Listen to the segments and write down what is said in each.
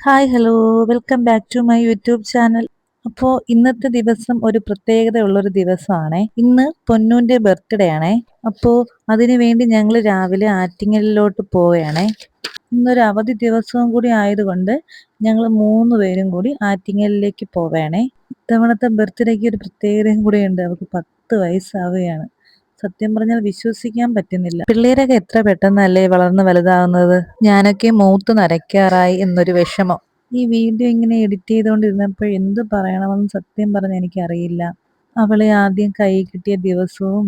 Hi hello welcome back to my YouTube channel അപ്പോ ഇന്നത്തെ ദിവസം ഒരു പ്രത്യേകത ഉള്ളൊരു ദിവസമാണേ. ഇന്ന് പൊന്നൂന്റെ ബർത്ത്ഡേ ആണേ. അപ്പോ അതിനു വേണ്ടി ഞങ്ങൾ രാവിലെ ആറ്റിങ്ങലിലോട്ട് പോവുകയാണേ. ഇന്നൊരു അവധി ദിവസവും കൂടി ആയതുകൊണ്ട് ഞങ്ങൾ മൂന്ന് പേരും കൂടി ആറ്റിങ്ങലിലേക്ക് പോവുകയാണേ. ഇത്തവണത്തെ ബർത്ത്ഡേക്ക് ഒരു പ്രത്യേകതയും കൂടിയുണ്ട് അവർക്ക് പത്ത് വയസ്സാവുകയാണ്. സത്യം പറഞ്ഞാൽ വിശ്വസിക്കാൻ പറ്റുന്നില്ല. പിള്ളേരൊക്കെ എത്ര പെട്ടെന്നല്ലേ വളർന്ന് വലുതാവുന്നത്? ഞാനൊക്കെ മൂത്ത് നരയ്ക്കാറായി എന്നൊരു വിഷമം. ഈ വീഡിയോ ഇങ്ങനെ എഡിറ്റ് ചെയ്തുകൊണ്ടിരുന്നപ്പോൾ എന്ത് പറയണമെന്ന് സത്യം പറഞ്ഞ എനിക്കറിയില്ല. അവളെ ആദ്യം കൈ കിട്ടിയ ദിവസവും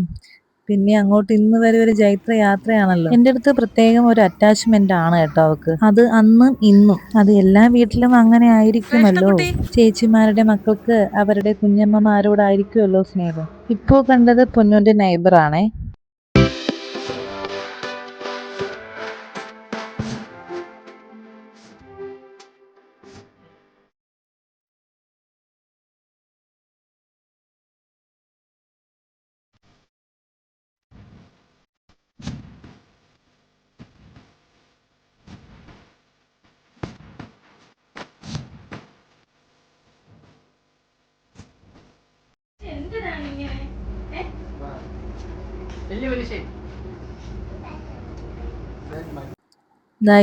പിന്നെ അങ്ങോട്ട് ഇന്ന് വരെ ഒരു ജൈത്ര യാത്രയാണല്ലോ. എന്റെ അടുത്ത് പ്രത്യേകം ഒരു അറ്റാച്ച്മെന്റ് ആണ് കേട്ടോ അവക്ക്. അത് അന്നും ഇന്നും. അത് എല്ലാ വീട്ടിലും അങ്ങനെ ആയിരിക്കുമല്ലോ. ചേച്ചിമാരുടെ മക്കൾക്ക് അവരുടെ കുഞ്ഞമ്മമാരോടായിരിക്കുമല്ലോ സ്നേഹം. ഇപ്പോ കണ്ടത് പൊന്നുന്റെ നൈബർ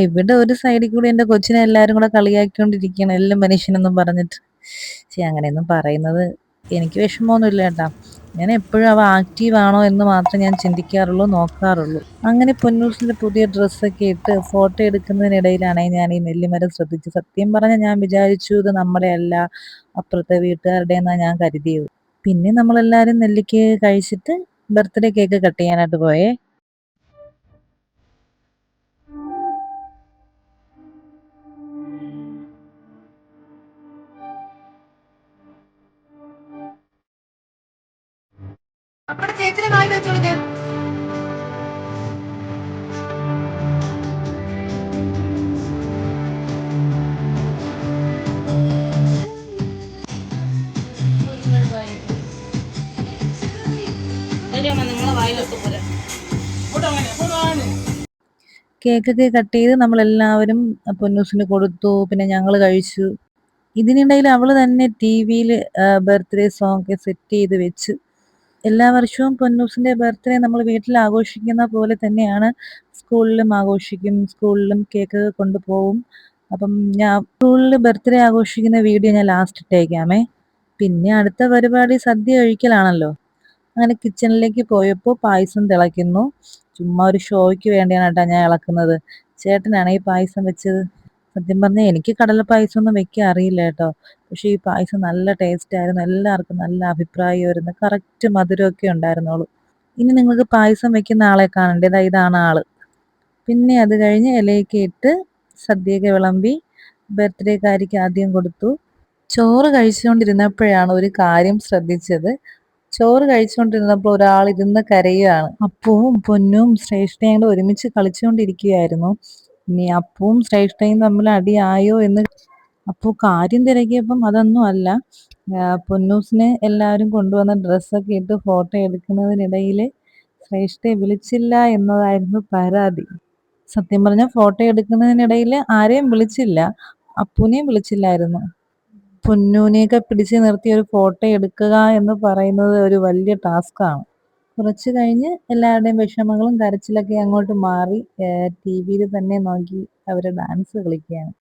ഇവിടെ ഒരു സൈഡിൽ കൂടി എന്റെ കൊച്ചിനെ എല്ലാരും കൂടെ കളിയാക്കിക്കൊണ്ടിരിക്കുകയാണ്. എല്ലാം മനുഷ്യനെന്നും പറഞ്ഞിട്ട്. ശരി അങ്ങനെയൊന്നും പറയുന്നത് എനിക്ക് വിഷമമൊന്നുമില്ല കേട്ടാ. ഞാൻ എപ്പോഴും അവ ആക്റ്റീവ് ആണോ എന്ന് മാത്രം ഞാൻ ചിന്തിക്കാറുള്ളൂ നോക്കാറുള്ളൂ. അങ്ങനെ പൊന്നൂസിന്റെ പുതിയ ഡ്രസ്സൊക്കെ ഇട്ട് ഫോട്ടോ എടുക്കുന്നതിനിടയിലാണ് ഞാൻ ഈ നെല്ലിമരം ശ്രദ്ധിച്ചത്. സത്യം പറഞ്ഞാൽ ഞാൻ വിചാരിച്ചു ഇത് നമ്മുടെ അല്ല അപ്പുറത്തെ വീട്ടുകാരുടെ എന്നാണ് ഞാൻ കരുതിയത്. പിന്നെ നമ്മളെല്ലാരും നെല്ലിക്ക് കഴിച്ചിട്ട് ബർത്ത്ഡേ കേക്ക് കട്ട് ചെയ്യാനായിട്ട് പോയേ. ചേച്ചിനെ വായി വെച്ചു കേക്കൊക്കെ കട്ട് ചെയ്ത് നമ്മളെല്ലാവരും പൊന്നൂസിന് കൊടുത്തു പിന്നെ ഞങ്ങൾ കഴിച്ചു. ഇതിനിടയിൽ അവൾ തന്നെ ടി വിയിൽ ബർത്ത്ഡേ സോങ് ഒക്കെ സെറ്റ് ചെയ്ത് വെച്ച്. എല്ലാ വർഷവും പൊന്നൂസിന്റെ ബർത്ത്ഡേ നമ്മൾ വീട്ടിൽ ആഘോഷിക്കുന്ന പോലെ തന്നെയാണ് സ്കൂളിലും ആഘോഷിക്കും സ്കൂളിലും കേക്ക് കൊണ്ടുപോകും അപ്പം ഞാൻ സ്കൂളിൽ ബർത്ത്ഡേ ആഘോഷിക്കുന്ന വീഡിയോ ഞാൻ ലാസ്റ്റ് ഇട്ടേക്കാമേ. പിന്നെ അടുത്ത പരിപാടി സദ്യ കഴിക്കലാണല്ലോ. അങ്ങനെ കിച്ചണിലേക്ക് പോയപ്പോൾ പായസം തിളയ്ക്കുന്നു. ചുമ്മാ ഒരു ഷോയ്ക്ക് വേണ്ടിയാണ് കേട്ടോ ഞാൻ ഇളക്കുന്നത്. ചേട്ടനാണ് ഈ പായസം വെച്ചത്. സത്യം പറഞ്ഞാൽ എനിക്ക് കടല പായസം ഒന്നും വെക്കാൻ അറിയില്ല കേട്ടോ പക്ഷെ ഈ പായസം നല്ല ടേസ്റ്റ് ആയിരുന്നു. എല്ലാവർക്കും നല്ല അഭിപ്രായമായിരുന്നു കറക്റ്റ് മധുരമൊക്കെ ഉണ്ടായിരുന്നുള്ളൂ. ഇനി നിങ്ങൾക്ക് പായസം വെക്കുന്ന ആളെ കാണണ്ടേ? ഇതാണ് ആൾ. പിന്നെ അത് കഴിഞ്ഞ് ഇലയൊക്കെ ഇട്ട് സദ്യയൊക്കെ വിളമ്പി ബർത്ത്ഡേക്കാരിക്ക് ആദ്യം കൊടുത്തു. ചോറ് കഴിച്ചുകൊണ്ടിരുന്നപ്പോഴാണ് ഒരു കാര്യം ശ്രദ്ധിച്ചത്. ചോറ് കഴിച്ചുകൊണ്ടിരുന്നപ്പോൾ ഒരാൾ ഇരുന്ന് കരയുകയാണ്. അപ്പവും പൊന്നും ശ്രേഷ്ഠയും കൂടെ ഒരുമിച്ച് കളിച്ചുകൊണ്ടിരിക്കുകയായിരുന്നു ഇനി അപ്പവും ശ്രേഷ്ഠയും തമ്മിൽ അടിയായോ? എന്ന് അപ്പോൾ കാര്യം തിരക്കിയപ്പം അതൊന്നും അല്ല. പൊന്നൂസിനെ എല്ലാവരും കൊണ്ടുവന്ന ഡ്രസ്സൊക്കെ ഇട്ട് ഫോട്ടോ എടുക്കുന്നതിനിടയിൽ ശ്രേഷ്ഠയെ വിളിച്ചില്ല എന്നതായിരുന്നു പരാതി. സത്യം പറഞ്ഞാൽ ഫോട്ടോ എടുക്കുന്നതിനിടയിൽ ആരെയും വിളിച്ചില്ല. അപ്പൂനെയും വിളിച്ചില്ലായിരുന്നു. പൊന്നൂനെയൊക്കെ പിടിച്ച് നിർത്തി ഒരു ഫോട്ടോ എടുക്കുക എന്ന് പറയുന്നത് ഒരു വലിയ ടാസ്ക്കാണ് കുറച്ച് കഴിഞ്ഞ് എല്ലാവരുടെയും വിഷമങ്ങളും കരച്ചിലൊക്കെ അങ്ങോട്ട് മാറി ടി വിയിൽ തന്നെ നോക്കി അവർ ഡാൻസ് കളിക്കുകയാണ്.